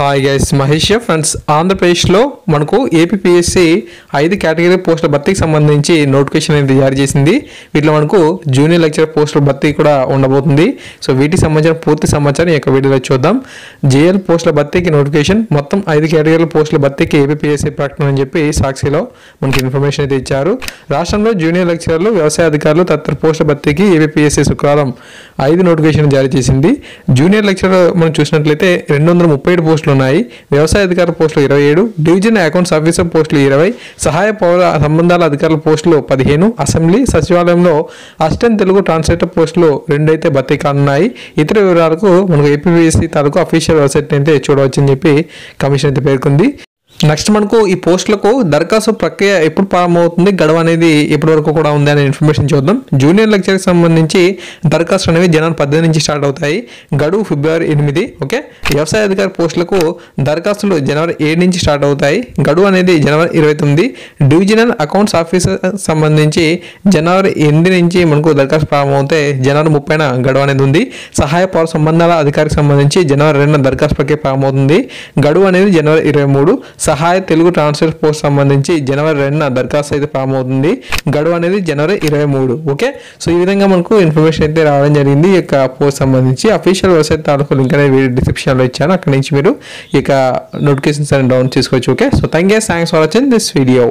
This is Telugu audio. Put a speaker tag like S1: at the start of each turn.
S1: హాయ్ గైస్ మహేష్ ఫ్రెండ్స్ ఆంధ్రప్రదేశ్లో మనకు ఏపీఎస్సి ఐదు కేటగిరీ పోస్టుల భర్తీకి సంబంధించి నోటిఫికేషన్ అనేది జారీ చేసింది. వీటిలో మనకు జూనియర్ లెక్చర్ పోస్టుల భర్తీ కూడా ఉండబోతుంది. సో వీటికి సంబంధించిన పూర్తి సమాచారం యొక్క వీడియోలో చూద్దాం. జేఎల్ పోస్టుల భర్తీకి నోటిఫికేషన్ మొత్తం ఐదు కేటగిరీల పోస్టుల భర్తీకి ఏపీఎస్సి ప్రకటన అని చెప్పి సాక్షిలో మనకి ఇన్ఫర్మేషన్ అయితే ఇచ్చారు. రాష్ట్రంలో జూనియర్ లెక్చరర్లు వ్యవసాయ అధికారులు తదితర పోస్టుల భర్తీకి ఏపీఎస్సి శుక్రవారం ఐదు నోటిఫికేషన్ జారీ చేసింది. జూనియర్ లెక్చరర్ మనం చూసినట్లయితే రెండు వందల ముప్పై ఏడు పోస్టులు ఉన్నాయి వ్యవసాయ అధికారుల పోస్టులు ఇరవై ఏడు డివిజన్ అకౌంట్స్ ఆఫీసర్ పోస్టులు ఇరవై సహాయ పౌర సంబంధాల అధికారుల పోస్టులు పదిహేను అసెంబ్లీ సచివాలయంలో అసిస్టెంట్ తెలుగు ట్రాన్స్లేటర్ పోస్టులు రెండు అయితే భర్తీ కానున్నాయి. ఇతర వివరాలకు మనకు ఏపీఎస్సీ తాలూకు అఫీషియల్ వెబ్సైట్ అయితే చూడవచ్చని చెప్పి కమిషన్ అయితే పేర్కొంది. నెక్స్ట్ మనకు ఈ పోస్టులకు దరఖాస్తు ప్రక్రియ ఎప్పుడు ప్రారంభమవుతుంది? గడువు అనేది ఇప్పటి వరకు కూడా ఉంది అనే ఇన్ఫర్మేషన్ చూద్దాం. జూనియర్ లెక్చర్కి సంబంధించి దరఖాస్తు అనేవి జనవరి పద్దెనిమిది నుంచి స్టార్ట్ అవుతాయి. గడువు ఫిబ్రవరి ఎనిమిది ఓకే? వ్యవసాయ అధికారి పోస్టులకు దరఖాస్తులు జనవరి ఏడు నుంచి స్టార్ట్ అవుతాయి. గడువు అనేది జనవరి ఇరవై తొమ్మిది. డివిజనల్ అకౌంట్స్ ఆఫీసర్ సంబంధించి జనవరి ఎనిమిది నుంచి మనకు దరఖాస్తు ప్రారంభమవుతాయి జనవరి ముప్పైన గడువు అనేది ఉంది. సహాయ పౌర సంబంధాల అధికారికి సంబంధించి జనవరి రెండున దరఖాస్తు ప్రక్రియ ప్రారంభమవుతుంది. గడువు అనేది జనవరి ఇరవై మూడు. సహాయ తెలుగు ట్రాన్స్ఫర్ పోస్ట్ సంబంధించి జనవరి రెండున దరఖాస్తు అయితే ఫామ్ అవుతుంది. గడువు అనేది జనవరి ఇరవై మూడు ఓకే? సో ఈ విధంగా మనకు ఇన్ఫర్మేషన్ అయితే రావడం జరిగింది. ఈ యొక్క పోస్ట్ సంబంధించి అఫీషియల్ వెబ్సైట్ తాలూకు లింక్ అనేది వీడియో డిస్క్రిప్షన్లో ఇచ్చాను. అక్కడ నుంచి మీరు ఈ యొక్క నోటిఫికేషన్స్ అని డౌన్ చేసుకోవచ్చు okay? So thank you thanks for watching this video